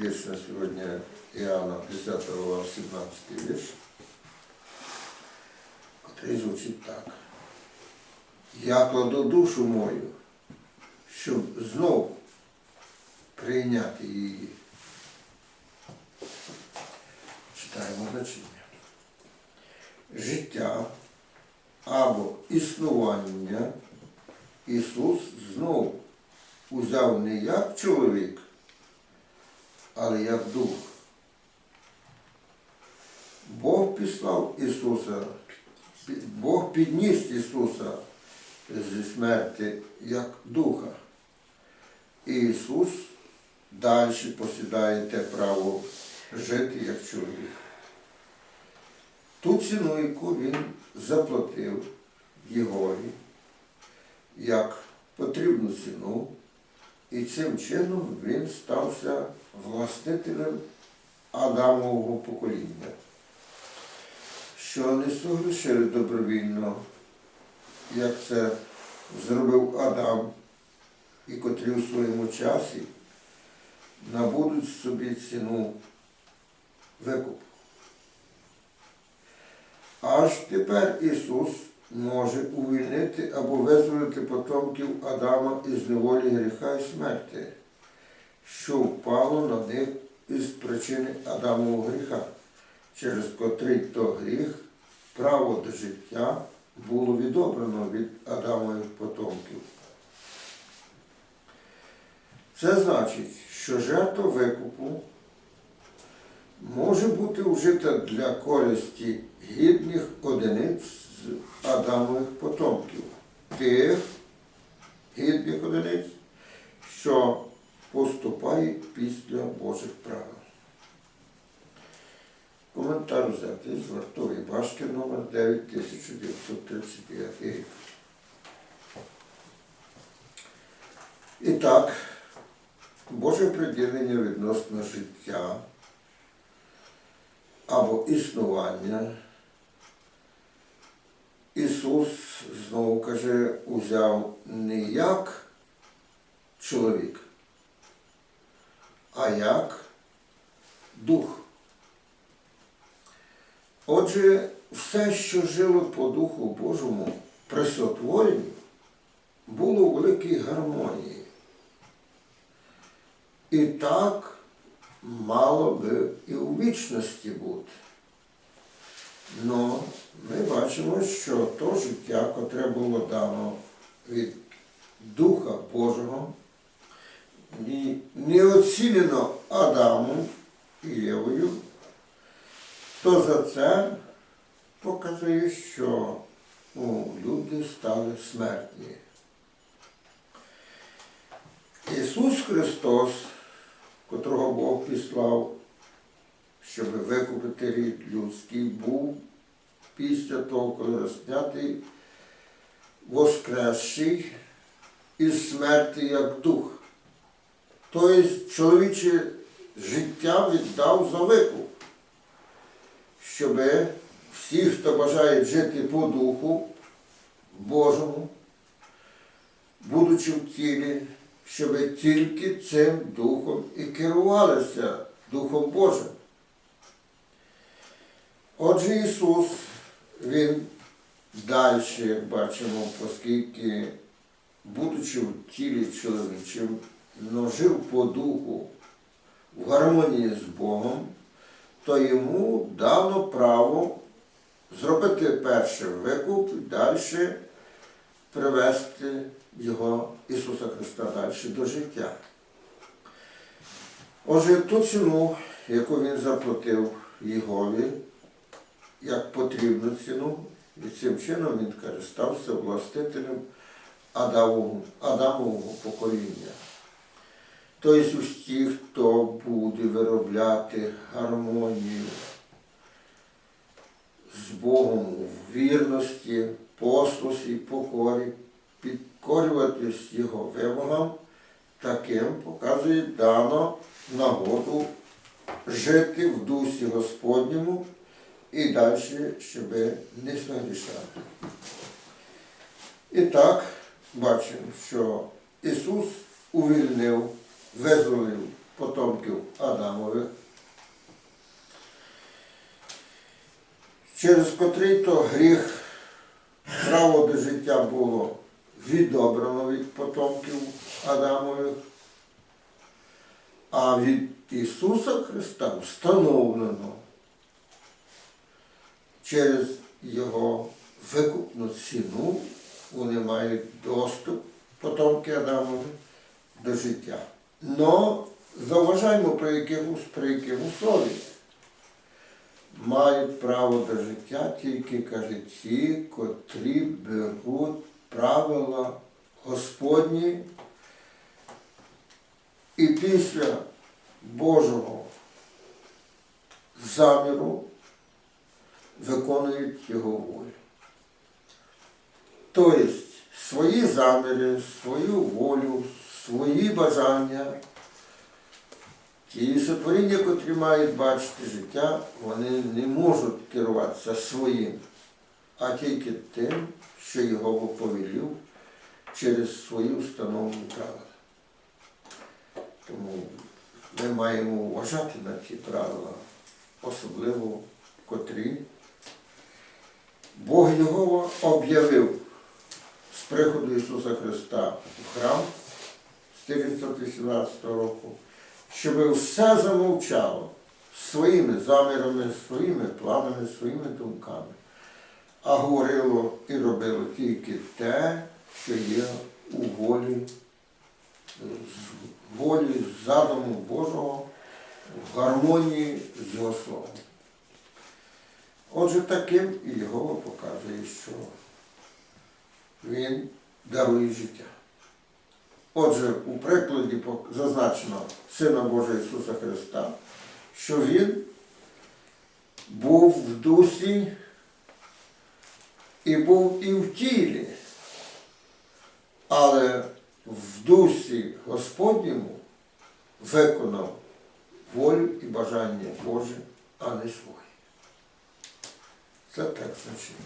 вірш на сьогодні Іоанна 10 глава 17 вірш, котрий звучить так. Я кладу душу мою, щоб знов прийняти її. Читаємо значення. Життя або існування Ісус знов узяв не як чоловік, але як дух. Бог післав Ісуса, Бог підніс Ісуса зі смерті як духа. І Ісус далі посідає те право жити як чоловік. Ту ціну, яку він заплатив Єгові, як потрібну ціну, і цим чином він стався властителем Адамового покоління, що не согрішили добровільно, як це зробив Адам, і котрі у своєму часі набудуть собі ціну викупу. Аж тепер Ісус може увільнити або визволити потомків Адама із неволі гріха і смерті, що впало на них із причини Адамового гріха, через котрий то гріх право до життя було відобрано від Адамових потомків. Це значить, що жертва викупу може бути вжита для користі гідних одиниць Адамових потомків, тих гідних одиниць, що поступають після Божих правил. Коментар взятий з вартової башки номер 9939 рік. І так, Боже приділення відносно життя або існування. Ісус знову каже, узяв не як чоловік, а як дух. Отже, все, що жило по Духу Божому при сотворенні, було у великій гармонії. І так мало би і у вічності бути. Но ми бачимо, що то життя, котре було дано від Духа Божого, не оцінено Адамом і Євою, то за це показує, що ну, люди стали смертні. Ісус Христос, котрого Бог післав, щоб викупити рід людський, був після того, коли розп'ятий, воскресший із смерті як дух. Тобто чоловіче життя віддав за викуп, щоб всі, хто бажає жити по духу Божому, будучи в тілі, щоб тільки цим духом і керувалися Духом Божим. Отже, Ісус, Він далі, бачимо, оскільки, будучи в тілі чоловічим, жив по духу в гармонії з Богом, то йому дано право зробити перший викуп і далі привести його Ісуса Христа далі до життя. Отже, ту ціну, яку він заплатив Єгові, як потрібну ціну, і цим чином він каже, стався властителем Адамового, покоління. Тобто усі, хто буде виробляти гармонію з Богом у вірності, послусі, покорі, підкорюватись Його вимогам, таким показує дано нагоду жити в дусі Господньому і далі, щоб не согрішати. І так бачимо, що Ісус увільнив, визволив потомків Адамових, через котрий то гріх право до життя було відобрано від потомків Адамових, а від Ісуса Христа встановлено через Його викупну ціну вони мають доступ, потомки Адамові, до життя. Но заважаємо про якихось при яких условіях. Мають право до життя тільки, каже, ті, котрі беруть правила Господні і після Божого заміру виконують його волю. Тобто свої заміри, свою волю, свої бажання, ті сотворіння, котрі мають бачити життя, вони не можуть керуватися своїм, а тільки тим, що його повелів через свої встановлені правила. Тому ми маємо вважати на ті правила, особливо котрі Бог його об'явив з приходу Ісуса Христа в храм з 1918 року, щоб все замовчало своїми замірами, своїми планами, своїми думками, а говорило і робило тільки те, що є у волі, з волі задуму Божого, в гармонії з Його Словом. Отже, таким і Єгова показує, що він дарує життя. Отже, у прикладі зазначено Сина Божого Ісуса Христа, що Він був в дусі і був і в тілі, але в дусі Господньому виконав волю і бажання Боже, а не своє. Це так значить.